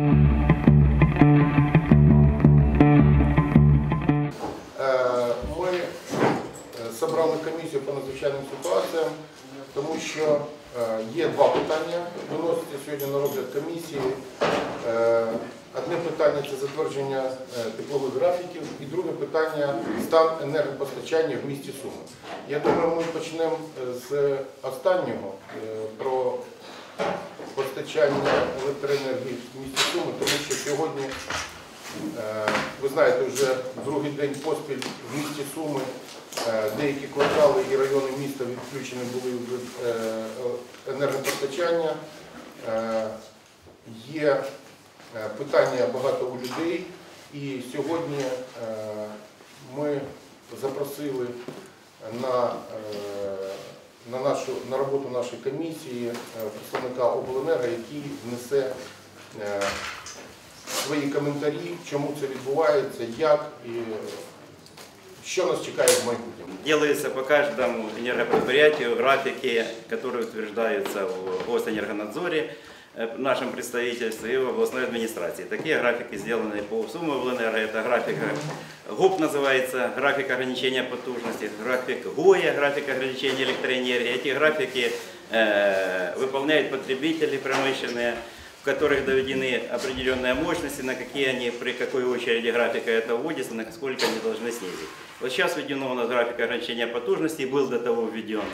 Е, Ми е, зібрали комісію по надзвичайним ситуаціям, тому що е, є два питання, виносяться сьогодні на розгляд комісії. Е, Одне питання це затвердження е, теплових графіків, і друге питання стан енергопостачання в місті Суми. Я думаю, ми почнемо е, з останнього е, постачання електроенергії в місті Суми, тому що сьогодні Е, Ви знаєте, вже другий день поспіль в місті Суми е, деякі квартали і райони міста відключені були від е, енергопостачання. Є питання багато у людей, і сьогодні ми запросили на, на, нашу, на роботу нашої комісії е, представника обленерго, який внесе е, свої коментарі, чому це відбувається, як і що нас чекає в майбутньому. Делаются по каждому энергопредприятию графики, которые утверждаются в Госэнергонадзоре, Нашем представительстве и в областной администрации. Такие графики сделаны по Сумовленерго. Это график э, ГУП называется, график ограничения потужности, график ГОЯ, график ограничения электроэнергии. Эти графики э, выполняют потребители промышленные, в которых доведены определенные мощности, на какие они, при какой очереди графика это вводится, на сколько они должны снизить. Вот сейчас введено у нас график ограничения потужности, был до того введен,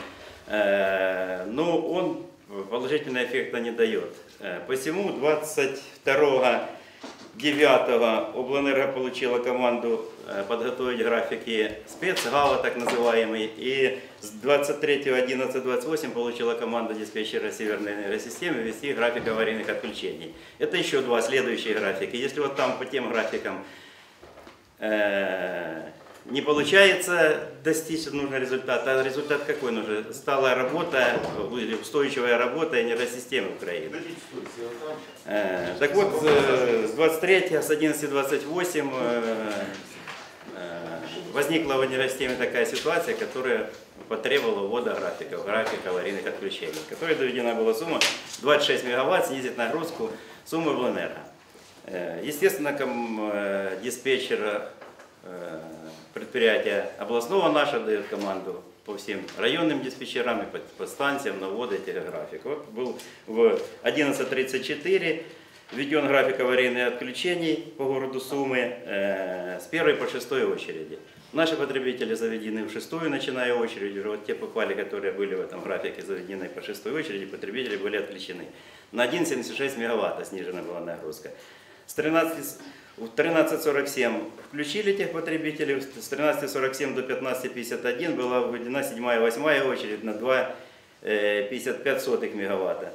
Э, но он положительного эффекта не дает. Посему 22 9 Облэнерго получила команду подготовить графики спецгала, так называемый, и с 23 11 28 получила команда диспетчера Северной энергосистемы ввести график аварийных отключений. Это еще два следующие графики. Если вот там по тем графикам не получается достичь нужного результата, а результат какой нужен? Сталая работа или устойчивая работа энергосистемы Украины. Э, Так вот, э, с 23, с 11.28 э, э, возникла в энергосистеме такая ситуация, которая потребовала ввода графиков, график аварийных отключений, которой доведена была сумма 26 мегаватт снизить нагрузку суммы в. Э, Естественно, э, диспетчер э, предприятия областного наша дает команду по всем районным диспетчерам и по, по станциям на ввод этих графиков. Вот был в 11.34 введен график аварийных отключений по городу Сумы э, с первой по шестой очереди. Наши потребители заведены в шестую, начиная очередь. Уже вот те покупали, которые были в этом графике заведены по шестой очереди, потребители были отключены. На 1,76 мегаватта снижена была нагрузка. С 13, с- в 13.47 включили тех потребителей, с 13.47 до 15.51 была введена 7 8 очередь на 2,55 сотых мегаватта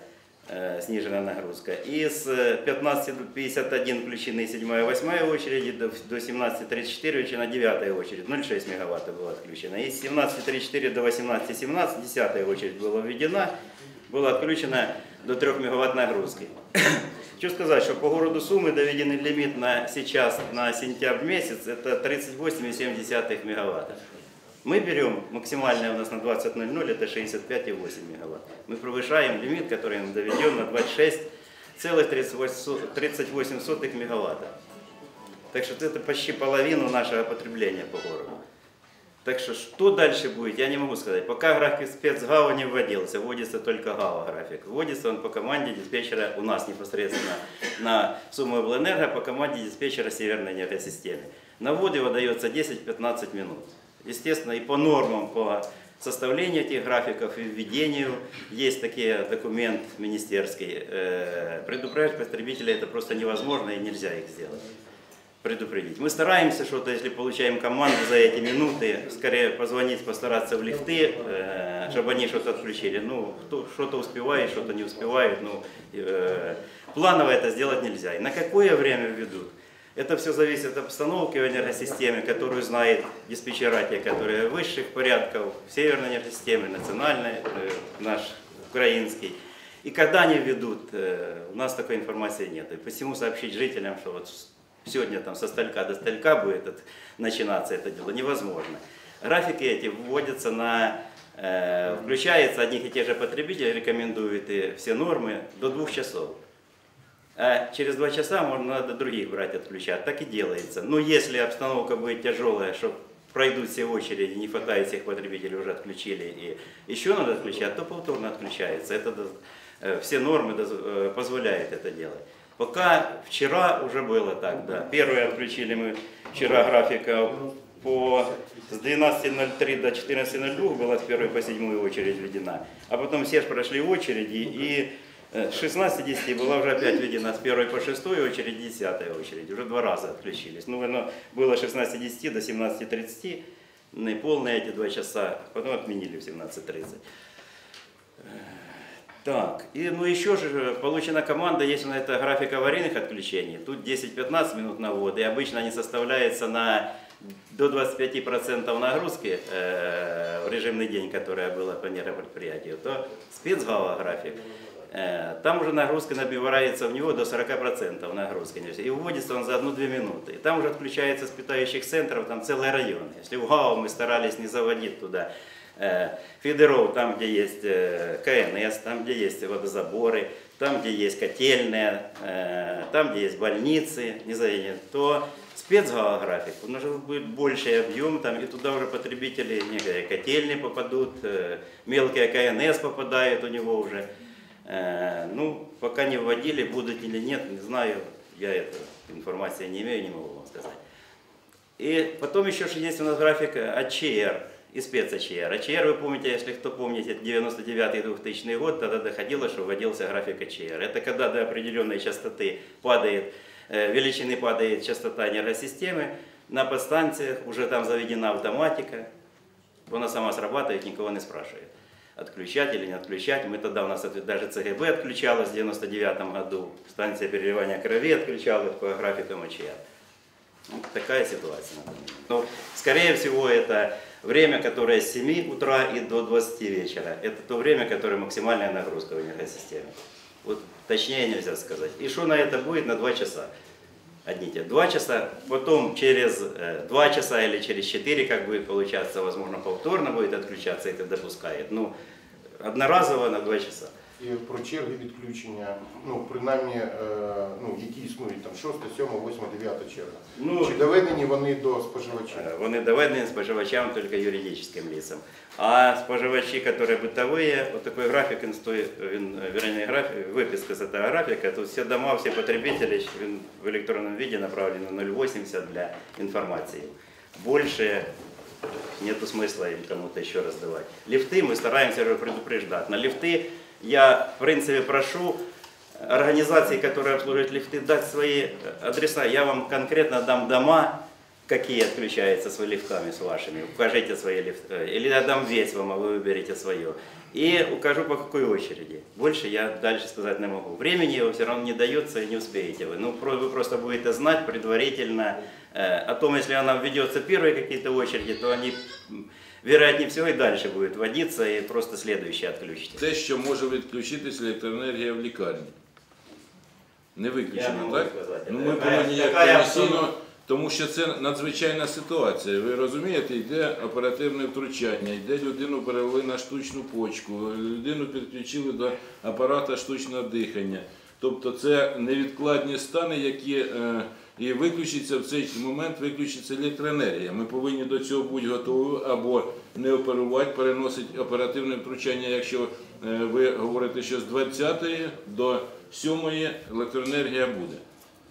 э, снижена нагрузка. И с э, 15.51 включены 7 8 очереди, до 17.34 включена 9 очередь, 0,6 мегаватта была отключена. И с 17.34 до 18.17 10 очередь была введена, была отключена до 3 мегаватт нагрузки. Хочу сказать, что по городу Сумы доведенный лимит на сейчас, на сентябрь месяц, это 38,7 мегаватта. Мы берем максимальное у нас на 20.00, это 65,8 мегаватт. Мы превышаем лимит, который нам доведен на 26,38 мегаватта. Так что это почти половину нашего потребления по городу. Так что что дальше будет, я не могу сказать. Пока график спецгава не вводился, вводится только ГАВа график. Вводится он по команде диспетчера у нас непосредственно на сумму Облэнерго по команде диспетчера Северной энергосистемы. На ввод его дается 10-15 минут. Естественно, и по нормам, по составлению этих графиков и введению есть такие документ министерский. Э, Предупреждать потребителей это просто невозможно и нельзя их сделать предупредить. Мы стараемся что-то, если получаем команду за эти минуты, скорее позвонить, постараться в лифты, э, чтобы они что-то отключили. Ну, что-то успевает, что-то не успевает. Ну, э, планово это сделать нельзя. И на какое время введут? Это все зависит от обстановки в энергосистеме, которую знает диспетчера, те, которые высших порядков, в северной энергосистеме, национальной, э, наш украинский. И когда они введут, э, у нас такой информации нет. И посему сообщить жителям, что вот сегодня там со сталька до сталька будет это- начинаться это дело, невозможно. Графики эти вводятся на, э, включается одних и тех же потребителей, рекомендуют и все нормы до двух часов. А через два часа можно надо других брать отключать. Так и делается. Но если обстановка будет тяжелая, что пройдут все очереди, не хватает всех потребителей, уже отключили, и еще надо отключать, то повторно отключается. Это э, все нормы э, позволяют это делать. Пока вчера уже было так, да. Первые отключили мы вчера графика по с 12.03 до 14.02 была с первой по седьмую очередь введена. А потом все прошли очереди и э, с 16.10 была уже опять введена с первой по шестой очередь, десятая очередь. Уже два раза отключились. Ну, оно было с 16.10 до 17.30, не полные эти два часа, потом отменили в 17.30. Так, и ну еще же получена команда, есть у нас это график аварийных отключений. Тут 10-15 минут на ввод, и обычно они составляются на до 25% нагрузки э, в режимный день, которая была по нейропредприятию, то спецгала график. э, там уже нагрузка набивается в него до 40% нагрузки. И вводится он за 1-2 минуты. И там уже отключается с питающих центров, там целый район. Если в ГАО мы старались не заводить туда фидеров, там, где есть э, КНС, там, где есть водозаборы, там, где есть котельная, э, там, где есть больницы, не знаю, то спецгеографик, он уже будет больший объем, там, и туда уже потребители некие котельные попадут, э, мелкие КНС попадают у него уже. Э, ну, пока не вводили, будут или нет, не знаю, я эту информации не имею, не могу вам сказать. И потом еще есть у нас график АЧР и спец-АЧР. АЧР, вы помните, если кто помнит, это 99-2000 год, тогда доходило, что вводился график АЧР. Это когда до определенной частоты падает, э, величины падает частота нейросистемы, на подстанциях уже там заведена автоматика, она сама срабатывает, никого не спрашивает. Отключать или не отключать. Мы тогда у нас даже ЦГБ отключалось в 99 году, станция переливания крови отключалась по графикам АЧР. Вот такая ситуация. на. Но, скорее всего, это время, которое с 7 утра и до 20 вечера. Это то время, которое максимальная нагрузка в энергосистеме. Вот точнее нельзя сказать. И что на это будет? На 2 часа. Одни те два часа, потом через э, два часа или через четыре, как будет получаться, возможно, повторно будет отключаться, это допускает. Ну, одноразово на два часа. І про черги відключення, ну принаймні, е, ну які існують там 6, 7, 8, 9 черга. Ну, Чи доведені вони до споживачів? Е, Вони доведені споживачам тільки юридичним лицам. А споживачі, які бытові, от такий графік, він стоїть, він, е, вернее, графік, виписка з цього графіка, то всі дома, всі потребителі, він в електронному виді направлен на 0,80 для інформації. Больше нету смысла им кому-то еще раздавать. Лифты мы стараемся уже предупреждать. На лифты я, в принципе, прошу организации, которые обслуживают лифты, дать свои адреса. Я вам конкретно дам дома, какие отключаются с лифтами с вашими. Укажите свои лифты. Или я дам весь вам, а вы выберете свое. И укажу по какой очереди. Больше я дальше сказать не могу. Времени его все равно не дается и не успеете вы. Ну, вы просто будете знать предварительно э, о том, если она введется первые какие-то очереди, то они, вероятнее всего, и дальше будут вводиться, и просто следующие отключите. Те, що може відключитись електроенергія в лікарні. Не Я виключено, можу так? сказати. Ну, ми Така- повинні як така комісійно, абсолютно- тому що це надзвичайна ситуація. Ви розумієте, йде оперативне втручання, йде людину перевели на штучну почку, людину підключили до апарата штучного дихання. Тобто це невідкладні стани, які е, і виключиться в цей момент, виключиться електроенергія. Ми повинні до цього бути готові або не оперувати, переносить оперативне втручання, якщо е, ви говорите, що з 20 до 7 електроенергія буде.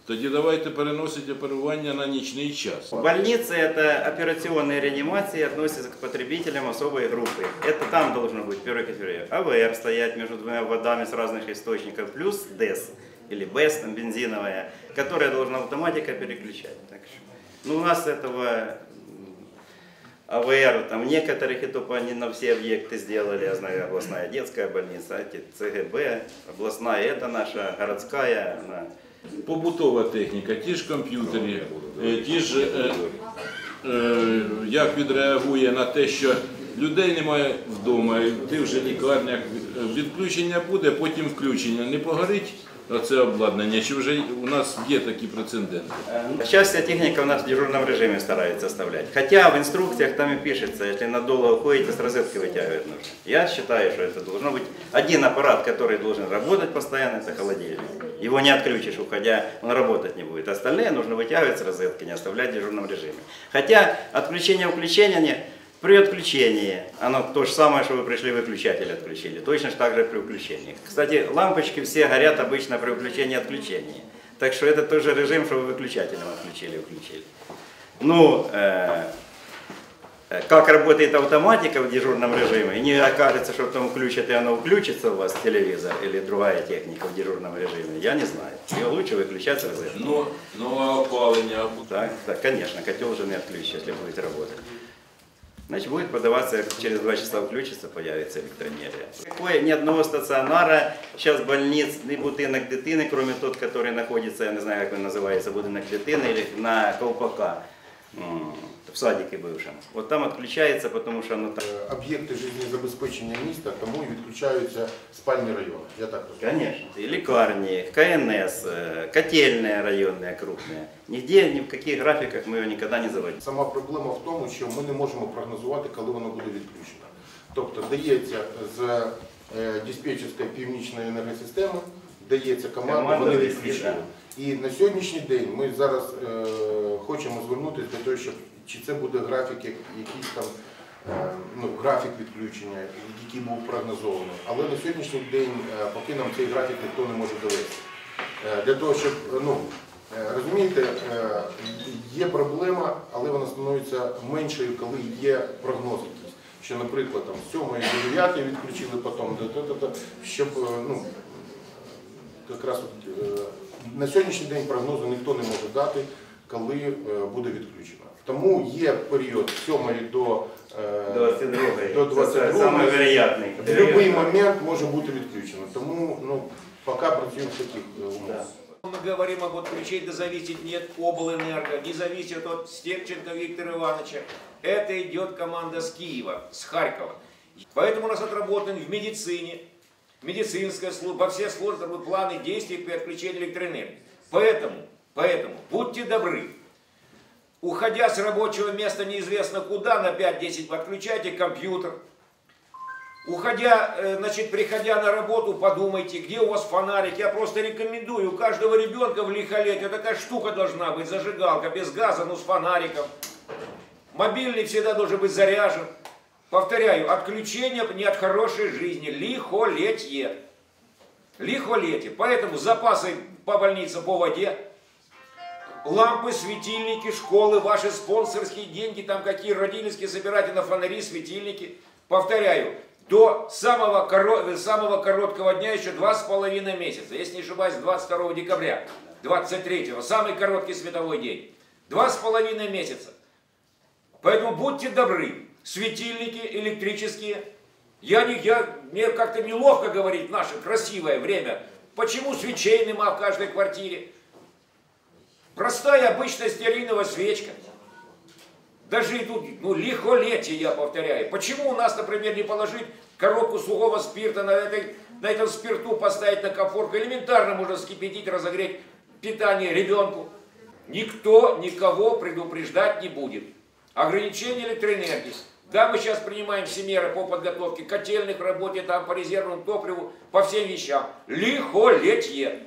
Тоді давайте переносити оперування на нічний час. Больницы это операционные реанимации относятся к потребителям особой группы. Это там должно быть первая категория. АВР стоять между двумя водами с разных источников, плюс ДЭС или БЭС там, бензиновая, которая должна автоматика переключать. Так что, ну, у нас этого м, АВР, там некоторых, и то они на все объекты сделали, я знаю, областная детская больница, эти ЦГБ, областная, это наша городская, она Побутова техніка, ті ж комп'ютери, е, ті ж е, е, як відреагує на те, що людей немає вдома, і ти вже в лікарнях, е, відключення буде, потім включення. Не погорить оце обладнання? Чи вже у нас є такі прецеденти? Вся техника у нас в дежурном режиме старается оставлять. Хотя в инструкциях там и пишется, если надолго уходите, с розетки вытягивать нужно. Я считаю, что это должно быть один аппарат, который должен работать постоянно, это холодильник. Его не отключишь, уходя, он работать не будет. Остальные нужно вытягивать с розетки, не оставлять в дежурном режиме. Хотя отключение-включение не- при отключении, оно то же самое, что вы пришли, выключатель отключили. Точно так же при включении. Кстати, лампочки все горят обычно при включении и отключении. Так что это тот же режим, что вы выключателем отключили, включили. Ну, э, э, как работает автоматика в дежурном режиме, не окажется, что потом включат и оно включится у вас телевизор или другая техника в дежурном режиме, я не знаю. Ее лучше выключать розетки. Ну, ну а опалення? Так, так, конечно, котел уже не отключишь, если будет работать. Значит, будет подаваться, через два часа включится, появится электроэнергия. Такое ни одного стационара, сейчас больниц, ни будинок дитини, кроме тот, который находится, я не знаю, как он называется, будинок дитини, или на Колпака, м, в садике бывшем. Вот там отключается, потому что оно там... Е, Об'єкти життєзабезпечення міста тому і відключаються спальні райони. Я так розумію. Конечно, и лекарни, КНС, э, котельные районные крупные. Нигде, ни в каких графиках мы ее никогда не заводили. Сама проблема в тому, що ми не можемо прогнозувати, коли воно буде відключено. Тобто дається з е, диспетчерської північної енергосистеми, дається команда, Команда вони висить, відключили. І на сьогоднішній день ми зараз е, хочемо звернутися до того, щоб чи це буде графік, як- якийсь там е, ну, графік відключення, який був прогнозований. Але на сьогоднішній день, е, поки нам цей графік ніхто не може довести. Е, Для того, щоб, ну, е, розумієте, е, є проблема, але вона становиться меншою, коли є прогноз якийсь. Що, наприклад, там, з 7 до 9 відключили, потім, щоб, е, ну, якраз от, е, на сьогоднішній день прогнозу ніхто не може дати, коли е, буде відключено. Тому є період з 7 до, е, 22 до 22 Самый вероятный. в будь-який момент може бути відключено. Тому ну, поки працюємо в таких е, умовах. Мы говорим об отключении, да зависит нет облэнерго, не зависит от Степченко Виктора Ивановича. Это идет команда с Киева, с Харькова. Поэтому у нас отработан в медицине, медицинская служба, во все сложные планы действий при отключении электроэнергии. Поэтому, поэтому, будьте добры, уходя с рабочего места неизвестно куда, на 5-10 отключайте компьютер, Уходя, э, значит, приходя на работу, подумайте, где у вас фонарик. Я просто рекомендую, у каждого ребенка в лихолетие такая штука должна быть, зажигалка, без газа, но с фонариком. Мобильный всегда должен быть заряжен. Повторяю, отключение не от хорошей жизни, лихолетие. Лихолетие. Поэтому запасы по больницам по воде, лампы, светильники, школы, ваши спонсорские деньги, там какие родительские, собирайте на фонари, светильники. Повторяю, до самого, самого короткого дня еще два с половиной месяца. Если не ошибаюсь, 22 декабря, 23 самый короткий световой день. Два с половиной месяца. Поэтому будьте добры, светильники электрические. Я не, я, мне как-то неловко говорить наше красивое время. Почему свечей нема в каждой квартире? Простая обычная стерильная свечка. Даже и тут, ну, лихолетие, я повторяю. Почему у нас, например, не положить коробку сухого спирта, на, этой, на этом спирту поставить на комфорку? Элементарно можно вскипятить, разогреть питание ребенку. Никто никого предупреждать не будет. Ограничение электроэнергии. Да, мы сейчас принимаем все меры по подготовке котельных, работе там по резервному топливу, по всем вещам. Лихолетие.